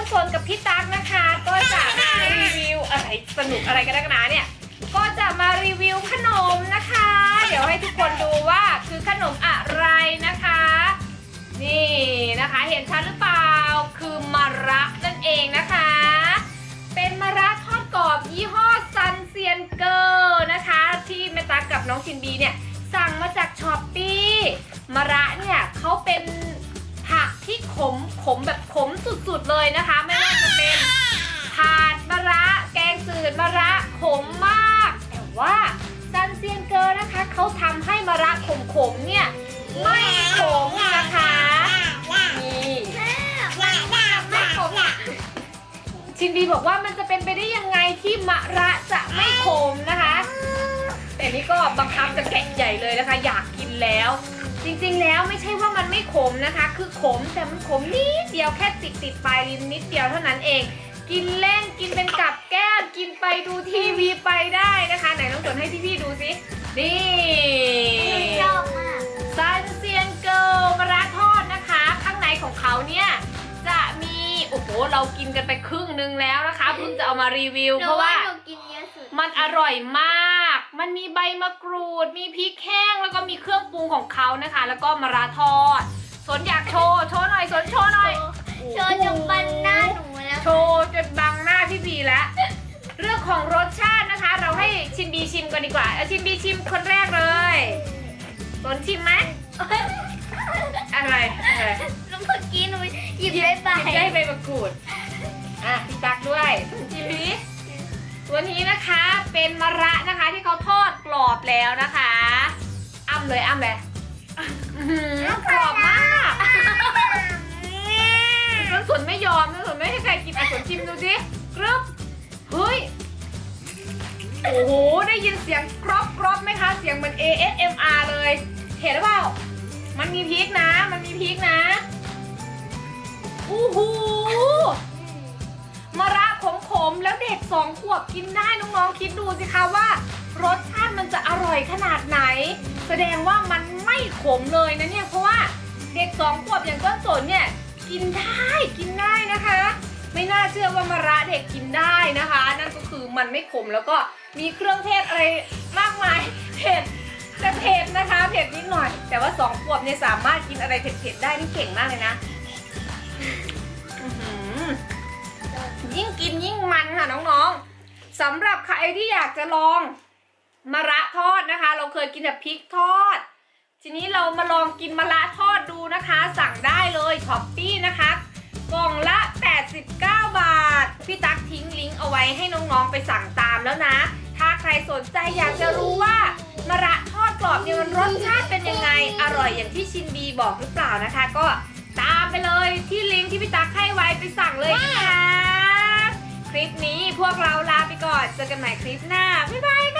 นสนกับพี่ตั๊กนะคะ ก็จะมารีวิวอะไรสนุกอะไรกันนักหนาเนี่ย ก็จะมารีวิวขนมนะคะ เดี๋ยวให้ทุกคนดูว่าคือขนมอะไรนะคะ นี่นะคะ เห็นชัดหรือเปล่า คือมะระนั่นเองนะคะ เป็นมะระทอดกรอบยี่ห้อซันเซียนเกอร์นะคะ ที่แม่ตั๊กกับน้องชินบีเนี่ยสั่งมาจากช้อปปี้มะระเนี่ยเขาเป็นผักที่ขมขมแบบขมสุด ๆเลยนะคะ ไม่ว่าจะเป็นผัดมะระ แกงจืดมะระขมมาก แต่ว่าซันเซียนเกอร์นะคะเขาทำให้มะระขมๆเนี่ยไม่ขมนะคะนี่ไม่ขมชินบีบอกว่ามันจะเป็นไปได้ยังไงที่มะระจะไม่ขมนะคะ แต่นี่ก็บังคับจะแกะใหญ่เลยนะคะ อยากกินแล้ว จริงๆแล้วไม่ใช่ว่ามันไม่ขมนะคะ คือขมแต่มันขมนิดเดียวแค่ติดติดๆปลายลิ้นนิดเดียวเท่านั้นเอง กินเล่นกินเป็นกับแก้มกินไปดูทีวีไปได้นะคะ ไหนน้องสนให้พี่ๆดูสินี่ซันเซียนเกิลมะระทอดนะคะ ข้างในของเขาเนี่ยจะมีโอ้โหเรากินกันไปครึ่งนึงแล้วนะคะเพิ่งจะเอามารีวิว เพราะว่าหนูกินเยอะสุดมันอร่อยมาก มันมีใบมะกรูด มีพริกแห้ง แล้วก็มีเครื่องปรุงของเขานะคะ แล้วก็มะระทอด สนอยากโชว์ โชว์หน่อย สนโชว์หน่อย โชว์จนปันหน้าหนูแล้ว โชว์จนบังหน้าพี่บีแล้ว เรื่องของรสชาตินะคะ เราให้ชินบีชิมกันดีกว่าเอาชินบีชิมคนแรกเลย สนชิมไหมอะไรอะไรแล้วเมื่อกี้หนูหยิบได้ไปหยิบได้ใบมะกรูด อะพี่ตักด้วยชิมดิตัวนี้นะคะเป็นมะระนะคะที่เขาท อดกรอบแล้วนะคะ อ้ำเลยอ้ำเลยอื้อหือกรอบมากน้องสนไม่ยอมน้องสนไม่ให้ใครกินอะสนชิมดูสิกรึบเฮ้ย โอ้โห ได้ยินเสียงกรอบกรอบไหมคะ เสียงเหมือน ASMR เลย เห็นหรือเปล่า มันมีพริกนะ มันมีพริกนะอู้หูมะระขมๆ แล้วเด็กสองขวบกินได้น้องๆ คิดดูสิคะว่า รสชาติมันจะอร่อยขนาดไหน แสดงว่ามันไม่ขมเลยนะเนี่ย เพราะว่าเด็กสองขวบอย่างต้นสนเนี่ยกินได้กินได้นะคะ ไม่น่าเชื่อว่ามะระเด็กกินได้นะคะ นั่นก็คือมันไม่ขมแล้วก็มีเครื่องเทศอะไรมากมายเผ็ดแต่เผ็ดนะคะเผ็ดนิดหน่อย แต่ว่าสองขวบเนี่ยสามารถกินอะไรเผ็ดๆได้นี่เก่งมากเลยนะยิ่งกินยิ่งมันค่ะน้องๆสำหรับใครที่อยากจะลอง มะระทอดนะคะ เราเคยกินแบบพริกทอด ทีนี้เรามาลองกินมะระทอดดูนะคะ สั่งได้เลยช้อปปี้นะคะกล่องละ 89 บาท พี่ตั๊กทิ้งลิงก์เอาไว้ให้น้องๆไปสั่งตามแล้วนะ ถ้าใครสนใจอยากจะรู้ว่ามะระทอดกรอบเนี่ยมันรสชาติเป็นยังไง อร่อยอย่างที่ชินบีบอกหรือเปล่านะคะ ก็ตามไปเลยที่ลิงก์ที่พี่ตั๊กให้ไว้ไปสั่งเลยนะคะ คลิปนี้พวกเราลาไปก่อน เจอกันใหม่คลิปหน้า บ๊ายบายค่ะ